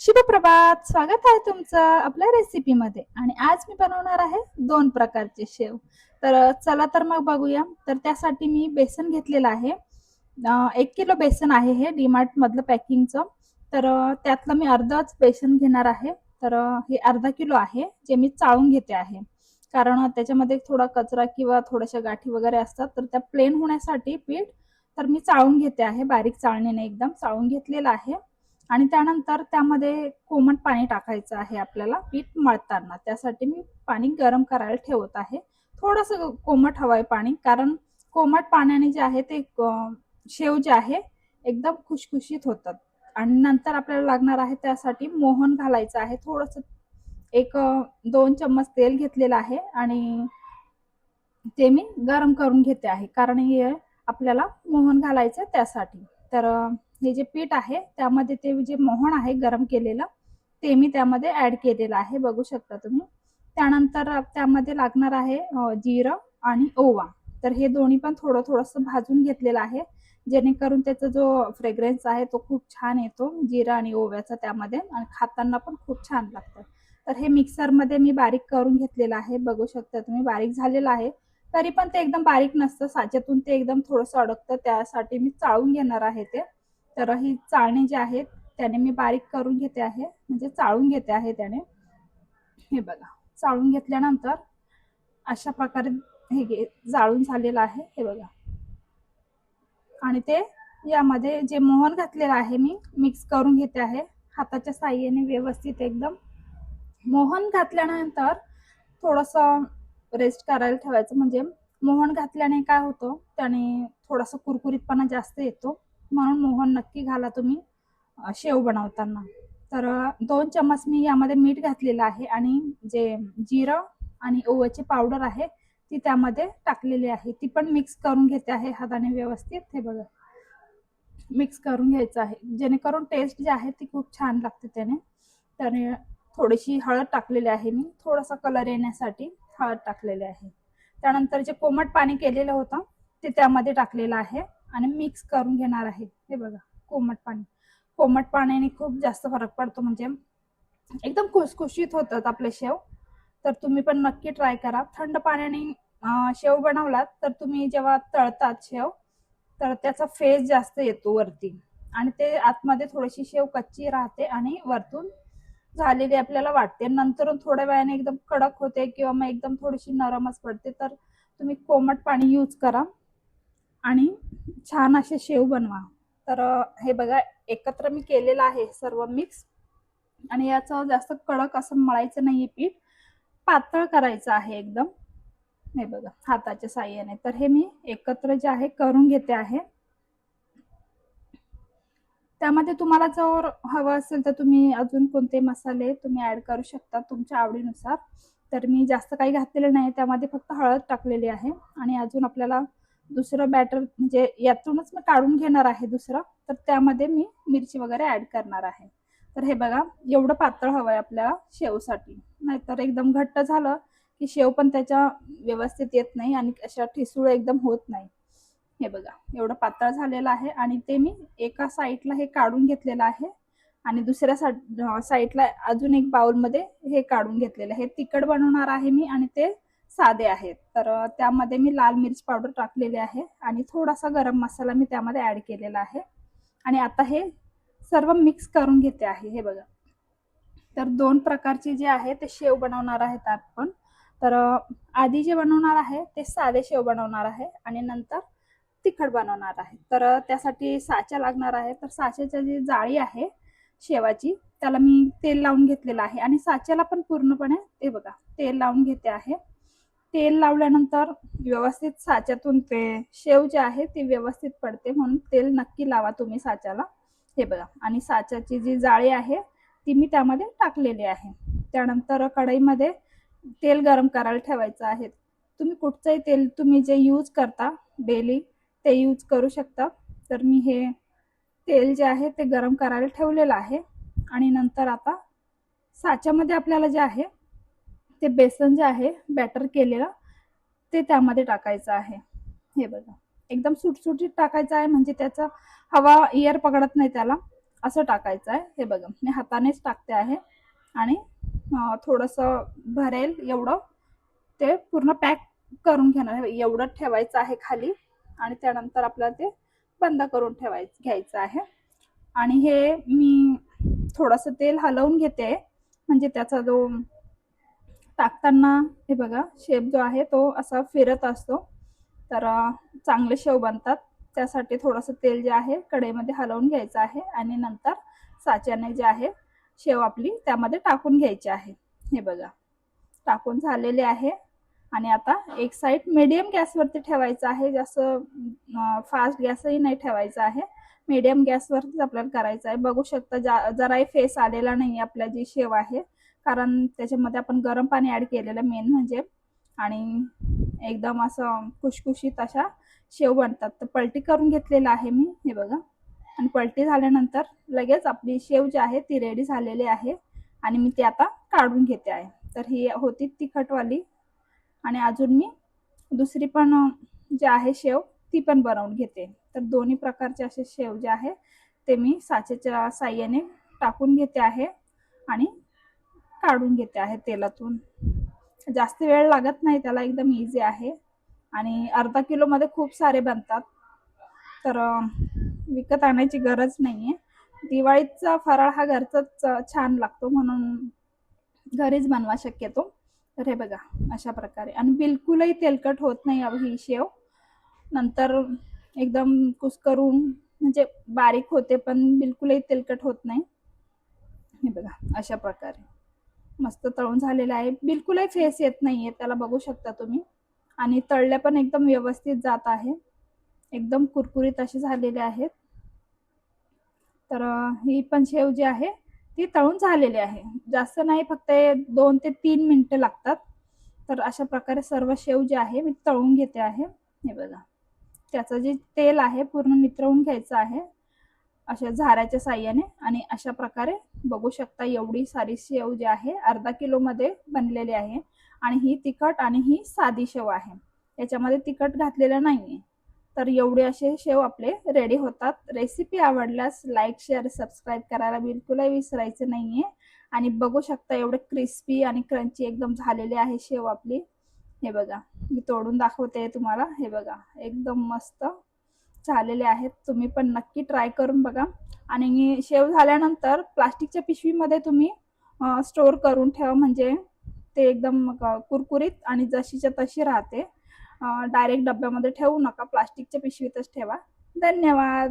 शुभप्रभात स्वागत आहे तुमचं आपल्या रेसिपीमध्ये आणि आज मी बनवणार आहे दोन प्रकारचे शेव. तर चला तर मग बघूया. तर त्यासाठी मी बेसन घेतलेलं आहे. एक किलो बेसन आहे हे डीमार्ट मधलं पॅकिंगचं. तर त्यातलं मी अर्धच बेसन घेणार आहे. तर हे अर्धा किलो आहे जे मी चाळून घेते आहे. कारण त्याच्यामध्ये थोडा कचरा किंवा थोड्याशा गाठी वगैरे असतात तर त्या प्लेन होण्यासाठी पीठ तर मी चाळून घेते आहे बारीक चाळणीने एकदम चाळून घेतलेलं आहे. आणि त्यानंतर त्यामध्ये कोमट पाणी टाकायचं आहे आपल्याला पीठ मळताना. त्यासाठी मी पाणी गरम करायला ठेवत आहे. थोडंसं कोमट हवं आहे पाणी कारण कोमट पाण्याने जे आहे ते शेव जे आहे एकदम खुशखुशीत होतात. आणि नंतर आपल्याला लागणार आहे त्यासाठी मोहन घालायचं आहे. थोडंसं एक दोन चम्मच तेल घेतलेलं आहे आणि ते मी गरम करून घेते आहे. कारण हे आपल्याला मोहन घालायचं आहे त्यासाठी. तर हे जे पीठ आहे त्यामध्ये ते जे मोहन आहे गरम केलेलं ते मी त्यामध्ये ऍड केलेलं आहे बघू शकता तुम्ही. त्यानंतर त्यामध्ये लागणार आहे जिरं आणि ओवा. तर हे दोन्ही पण थोडं थोडंसं भाजून घेतलेलं आहे. जेणेकरून त्याचा जो फ्रेग्रन्स आहे तो खूप छान येतो जिरा आणि ओव्याचा त्यामध्ये. आणि खाताना पण खूप छान लागतं. तर हे मिक्सरमध्ये मी बारीक करून घेतलेलं आहे बघू शकता तुम्ही. बारीक झालेलं आहे. तरी पण ते एकदम बारीक नसतं. साच्यातून ते एकदम थोडंसं अडकतं. त्यासाठी मी चाळून घेणार आहे ते. तर ही चाळणी जी आहेत त्याने मी बारीक करून घेते आहे. म्हणजे चाळून घेते आहे त्याने. हे बघा चाळून घेतल्यानंतर अशा प्रकारे हे घे जाळून झालेलं आहे. हे बघा. आणि ते यामध्ये जे मोहन घातलेलं आहे मी मिक्स करून घेते आहे. हाताच्या साह्याने व्यवस्थित एकदम. मोहन घातल्यानंतर थोडंसं रेस्ट करायला ठेवायचं. म्हणजे मोहन घातल्याने काय होतं त्याने थोडासा कुरकुरीतपणा जास्त येतो. म्हणून मोहन नक्की घाला तुम्ही शेव बनवताना. तर दोन चम्मच मी यामध्ये मीठ घातलेलं आहे आणि जे जिरं आणि ओव्याची पावडर आहे ती त्यामध्ये टाकलेली आहे. ती पण मिक्स करून घेते आहे हाताने व्यवस्थित. हे बघा. मिक्स करून घ्यायचं आहे. जेणेकरून टेस्ट जी आहे ती खूप छान लागते त्याने. तर थोडीशी हळद टाकलेली आहे मी. थोडासा कलर येण्यासाठी हळद टाकलेली आहे. त्यानंतर जे कोमट पाणी केलेलं होतं ते त्यामध्ये टाकलेलं आहे. आणि मिक्स करून घेणार आहे. हे बघा कोमट पाणी. कोमट पाण्याने खूप जास्त फरक पडतो. म्हणजे एकदम खुसखुशीत होतात आपले शेव. तर तुम्ही पण नक्की ट्राय करा. थंड पाण्याने शेव बनवलात तर तुम्ही जेव्हा तळतात शेव तर त्याचा फेस जास्त येतो वरती. आणि ते आतमध्ये थोडीशी शेव कच्ची राहते आणि वरतून झालेली आपल्याला वाटते. नंतर थोड्या वेळाने एकदम कडक होते किंवा मग एकदम थोडीशी नरमच पडते. तर तुम्ही कोमट पाणी यूज करा. आणि छान असे शेव बनवा. तर हे बघा एकत्र मी केलेलं आहे सर्व मिक्स आणि याचं जास्त कडक असं मळायचं नाहीये पीठ. पातळ करायचं आहे एकदम. हे बघा हाताच्या साह्याने. तर हे मी एकत्र जे आहे करून घेते आहे. त्यामध्ये तुम्हाला जर हवं असेल तर तुम्ही अजून कोणते मसाले तुम्ही ऍड करू शकता तुमच्या आवडीनुसार. तर मी जास्त काही घातलेलं नाही. त्यामध्ये फक्त हळद टाकलेली आहे. आणि अजून आपल्याला दुसरं बॅटर म्हणजे यातूनच मी काढून घेणार आहे दुसरं. तर त्यामध्ये मी मिरची वगैरे ऍड करणार आहे. तर हे बघा एवढं पातळ हवं आहे आपल्याला शेवसाठी. नाहीतर एकदम घट्ट झालं की शेव पण त्याच्या व्यवस्थित येत नाही आणि अशा ठिसूळ एकदम होत नाही. हे बघा एवढं पातळ झालेलं आहे आणि ते मी एका साईडला हे काढून घेतलेलं आहे आणि दुसऱ्या साईडला अजून एक बाउलमध्ये हे काढून घेतलेलं आहे. तिखट बनवणार आहे मी आणि ते साधे आहेत. तर त्यामध्ये मी लाल मिरची पावडर टाकलेली आहे आणि थोडासा गरम मसाला मी त्यामध्ये ऍड केलेला आहे. आणि आता हे सर्व मिक्स करून घेते आहे हे बघा. तर दोन प्रकारचे जे आहे ते शेव बनवणार आहेत आपण तर आधी जे बनवणार आहे ते साधे शेव बनवणार आहे आणि नंतर तिखट बनवणार आहे. तर त्यासाठी साचा लागणार आहे. तर साच्याची जी जाळी आहे शेवाची त्याला मी तेल लावून घेतलेलं आहे. आणि साच्याला पण पूर्णपणे ते बघा तेल लावून घेते आहे. तेल लावल्यानंतर व्यवस्थित साच्यातून ते शेव जे आहे ते व्यवस्थित पडते म्हणून तेल नक्की लावा तुम्ही साच्याला. हे बघा. आणि साच्याची जी जाळी आहे ती मी त्यामध्ये टाकलेली आहे. त्यानंतर कढईमध्ये तेल गरम करायला ठेवायचं आहे. तुम्ही कुठचंही तेल तुम्ही जे यूज करता डेली ते यूज करू शकता. तर मी हे तेल जे आहे ते गरम करायला ठेवलेलं आहे. आणि नंतर आता साच्यामध्ये आपल्याला जे आहे ते बेसन जे आहे बॅटर केलेलं ते त्यामध्ये टाकायचं आहे. हे बघा. एकदम सुटसुटीत टाकायचं आहे म्हणजे त्याचा हवा इयर पकडत नाही त्याला. असं टाकायचं आहे. हे बघा. मी हातानेच टाकते आहे. आणि थोडंसं भरेल एवढं. ते पूर्ण पॅक करून घेणार आहे. एवढं ठेवायचं आहे खाली. आणि त्यानंतर आपल्याला ते बंद करून ठेवायचं घ्यायचं आहे. आणि हे मी थोडंसं तेल हलवून घेते. म्हणजे त्याचा जो टाकताना हे बघा शेप जो आहे तो असा फिरत असतो. तर चांगले शेव बनतात. त्यासाठी थोडंसं तेल जे आहे कढईमध्ये हलवून घ्यायचं आहे आणि नंतर साच्याने जे आहे शेव आपली त्यामध्ये टाकून घ्यायची आहे. हे बघा टाकून झालेले आहे. आणि आता एक साईड मीडियम गॅसवरती ठेवायचं आहे. जास्त फास्ट गॅसही नाही ठेवायचा आहे. मीडियम गॅसवरतीच आपल्याला करायचं आहे. बघू शकता जा जराही फेस आलेला नाही आपल्या जी शेव आहे. कारण त्याच्यामध्ये आपण गरम पाणी ॲड केलेलं मेन म्हणजे आणि एकदम असं खुशखुशीत अशा शेव बनतात. तर पलटी करून घेतलेलं आहे मी हे बघा. आणि पलटी झाल्यानंतर लगेच आपली शेव जी आहे ती रेडी झालेली आहे आणि मी ती आता काढून घेते आहे. तर ही होती तिखटवाली. आणि अजून मी दुसरी पण जी आहे शेव ती पण बनवून घेते. तर दोन्ही प्रकारचे असे शेव जे आहे ते मी साचेच्या साह्याने टाकून घेते आहे. आणि काढून घेते आहे तेलातून. जास्त वेळ लागत नाही त्याला एकदम इझी आहे. आणि अर्धा किलोमध्ये खूप सारे बनतात. तर विकत आणायची गरज नाही आहे दिवाळीचा फराळ हा घरचाच छान लागतो म्हणून घरीच बनवा शक्यतो. तर हे बघा अशा प्रकारे. आणि बिलकुलही तेलकट होत नाही ही शेव. नंतर एकदम कुस्करून म्हणजे बारीक होते पण बिलकुलही तेलकट होत नाही. हे बघा अशा प्रकारे. मस्त तळून झालेलं आहे. बिलकुलही फेस येत नाही आहे त्याला बघू शकता तुम्ही. आणि तळल्या पण एकदम व्यवस्थित जात आहे. एकदम कुरकुरीत असे झालेले आहेत. तर ही पण शेव जी आहे ती तळून झालेली आहे. जास्त नाही फक्त दोन ते तीन मिनटं लागतात. तर अशा प्रकारे सर्व शेव जे आहे मी तळून घेते आहे. हे बघा. त्याचं जे तेल आहे पूर्ण नितरवून घ्यायचं आहे. अशा झाऱ्याच्या साह्याने आणि अशा प्रकारे बघू शकता एवढी सारी शेव जी आहे अर्धा किलोमध्ये बनलेली आहे आणि ही तिखट आणि ही साधी शेव आहे. याच्यामध्ये तिखट घातलेलं नाही आहे तर एवढे असे शेव आपले रेडी होतात. रेसिपी आवडल्यास लाईक शेअर सबस्क्राईब करायला बिलकुलही विसरायचं नाही आहे आणि बघू शकता एवढे क्रिस्पी आणि क्रंची एकदम झालेली आहे शेव आपली. हे बघा मी तोडून दाखवते तुम्हाला. हे बघा एकदम मस्त झालेले आहेत तुम्ही पण नक्की ट्राय करून बघा. आणि शेव झाल्यानंतर प्लास्टिकच्या पिशवीमध्ये तुम्ही स्टोअर करून ठेवा. म्हणजे ते एकदम कुरकुरीत आणि जशीच्या तशी राहते. डायरेक्ट डब्यामध्ये ठेवू नका. प्लास्टिकच्या पिशवीतच ठेवा. धन्यवाद.